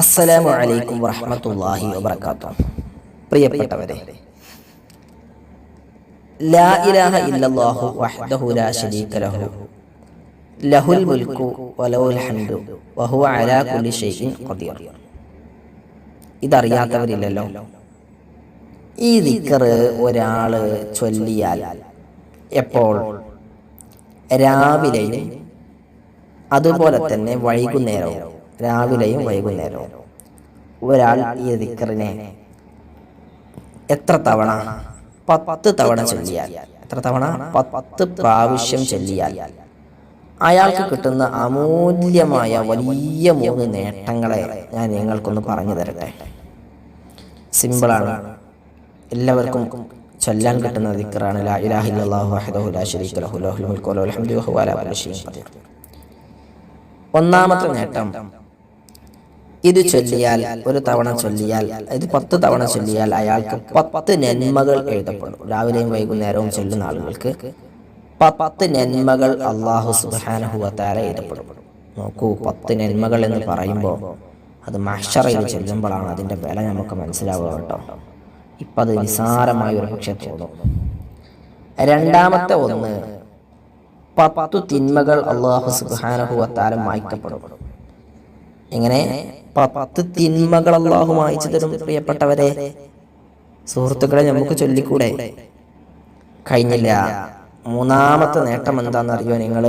അസ്സലാമു അലൈക്കും വറഹ്മത്തുള്ളാഹി വബറകാതുഹു. പ്രിയപ്പെട്ടവരെ ലാ ഇലാഹ ഇല്ലല്ലാഹു വഹ്ദഹു ലാ ശരീക ലഹു. ലഹുൽ മുൽക്കു വലഹുൽ ഹംദു വഹുവ അലാ കുല്ലി ഷൈഇൻ ഖദീർ. ഇതറിയാത്തവരില്ലല്ലോ. ഈ ദിക്കർ ഒരാൾ ചൊല്ലിയാൽ എപ്പോൾ? രാവിലെയും അതുപോലെ തന്നെ വൈകുന്നേരവും. രാവിലെയും വൈകുന്നേരവും. ഒരാൾ ഈ ദിക്കറിനെ എത്ര തവണ പത്ത് തവണ ചൊല്ലിയാൽ? എത്ര തവണ? പത്ത് പ്രാവശ്യം ചൊല്ലിയാൽ. അയാൾക്ക് കിട്ടുന്ന അമൂല്യമായ വലിയ മൂന്ന് നേട്ടങ്ങളെ ഞാൻ നിങ്ങൾക്കൊന്ന് പറഞ്ഞു തരട്ടെ. സിമ്പിളാണ് എല്ലാവർക്കും ചൊല്ലാൻ കിട്ടുന്ന ദിക്കറാണ്. ലാ ഇലാഹ ഇല്ലല്ലാഹു ഒന്നാമത്തെ നേട്ടം ഇത് ചൊല്ലിയാൽ ഒരു തവണ ചൊല്ലിയാൽ ഇത് പത്ത് തവണ ചൊല്ലിയാൽ അയാൾക്ക് പത്ത് നന്മകൾ എഴുതപ്പെടും. രാവിലെയും വൈകുന്നേരവും ചൊല്ലുന്ന ആളുകൾക്ക് പത്ത് നന്മകൾ അള്ളാഹു സുബാനഹുവത്താര എഴുതപ്പെടും. നോക്കൂ പത്ത് നന്മകൾ എന്ന് പറയുമ്പോൾ അത് മഷറയിൽ ചെല്ലുമ്പോഴാണ് അതിന്റെ വില നമുക്ക് മനസ്സിലാവുക കേട്ടോ. ഇപ്പം അത് നിസാരമായ ഒരു പക്ഷെ തോന്നും. രണ്ടാമത്തെ ഒന്ന് പത്തു തിന്മകൾ അള്ളാഹു സുബാനഹുവത്താരം മായ്ക്കപ്പെടും. എങ്ങനെ? പത്ത് തിന്മകൾ അള്ളാഹു വായിച്ചു തരും പ്രിയപ്പെട്ടവരെ സുഹൃത്തുക്കളെ നമുക്ക് ചൊല്ലിക്കൂടെ? കഴിഞ്ഞില്ല. മൂന്നാമത്തെ നേട്ടം എന്താണെന്ന് അറിയോ നിങ്ങൾ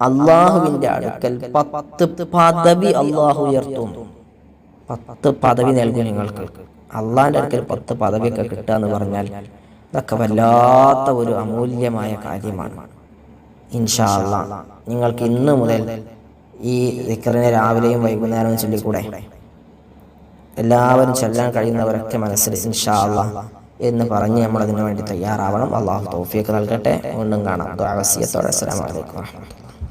അള്ളാഹുവിന്റെ അടുക്കൽ പത്ത് പദവി അള്ളാഹു ഉയർത്തും. പത്ത് പദവി നൽകും നിങ്ങൾക്ക്. അള്ളാഹിന്റെ അടുക്കൽ പത്ത് പദവിയൊക്കെ കിട്ടുക എന്ന് പറഞ്ഞാൽ ഇതൊക്കെ വല്ലാത്ത ഒരു അമൂല്യമായ കാര്യമാണ്. ഇൻഷാ അള്ളാഹ് നിങ്ങൾക്ക് ഇന്ന് മുതൽ ഈ ദിക്കറിനെ രാവിലെയും വൈകുന്നേരവും ചൊല്ലിക്കൂടെ? എല്ലാവരും ചെല്ലാൻ കഴിയുന്നവരൊക്കെ മനസ്സിൽ ഇൻഷാ എന്ന് പറഞ്ഞ് നമ്മൾ അതിനു വേണ്ടി തയ്യാറാവണം. അള്ളാഹു തോഫിയൊക്കെ നൽകട്ടെ. വീണ്ടും കാണാം. ദുആ വസിയത്തോടെ. അസ്സലാമു അലൈക്കും